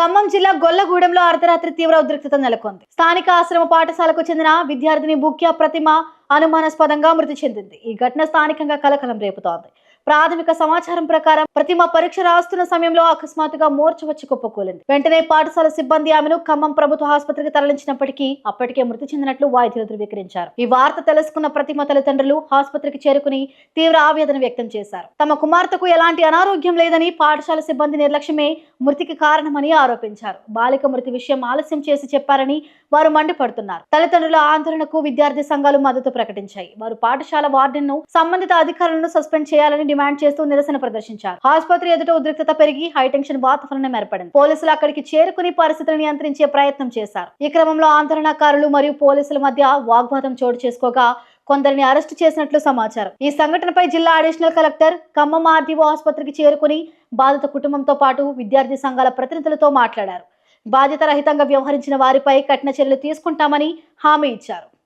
ఖమ్మం జిల్లా గొల్లగూడెంలో అర్ధరాత్రి తీవ్ర ఉద్రిక్తత నెలకొంది. స్థానిక ఆశ్రమ పాఠశాలకు చెందిన విద్యార్థిని బుక్య ప్రతిమ అనుమానాస్పదంగా మృతి చెందింది. ఈ ఘటన స్థానికంగా కలకలం రేపుతోంది. ప్రాథమిక సమాచారం ప్రకారం ప్రతిమ పరీక్ష రాస్తున్న సమయంలో అకస్మాత్తుగా మూర్చ వచ్చి కుప్పకూలింది. వెంటనే పాఠశాల సిబ్బంది ఆమెను ఖమ్మం ప్రభుత్వ ఆసుపత్రికి తరలించినప్పటికీ అప్పటికే మృతి చెందినట్లు వైద్యులు ధృవీకరించారు. ఈ వార్త తెలుసుకున్న ప్రతిమ తల్లిదండ్రులు ఆసుపత్రికి చేరుకుని తీవ్ర ఆవేదన వ్యక్తం చేశారు. తమ కుమార్తెకు ఎలాంటి అనారోగ్యం లేదని పాఠశాల సిబ్బంది నిర్లక్ష్యమే మృతికి కారణమని ఆరోపించారు. బాలిక మృతి విషయం ఆలస్యం చేసి చెప్పారని వారు మండిపడుతున్నారు. తల్లిదండ్రుల ఆందోళనకు విద్యార్థి సంఘాలు మద్దతు ప్రకటించాయి. వారు పాఠశాల వార్డెన్ను సంబంధిత అధికారులను సస్పెండ్ చేయాలని డిమాండ్ చేస్తూ నిరసన ప్రదర్శించారు. ఆసుపత్రి ఎదుట ఉద్రిక్తత పెరిగి హైటెన్షన్ వాతావరణం ఏర్పడింది. పోలీసులు అక్కడికి చేరుకుని పరిస్థితులను నియంత్రించే ప్రయత్నం చేశారు. ఈ క్రమంలో ఆందోళనకారులు మరియు పోలీసుల మధ్య వాగ్వాదం చోటు చేసుకోగా కొందరిని అరెస్టు చేసినట్లు సమాచారం. ఈ సంఘటనపై జిల్లా అడిషనల్ కలెక్టర్ ఖమ్మం ఆర్డీఓ ఆసుపత్రికి చేరుకుని బాధిత కుటుంబంతో పాటు విద్యార్థి సంఘాల ప్రతినిధులతో మాట్లాడారు. బాధ్యత రహితంగా వ్యవహరించిన వారిపై కఠిన చర్యలు తీసుకుంటామని హామీ ఇచ్చారు.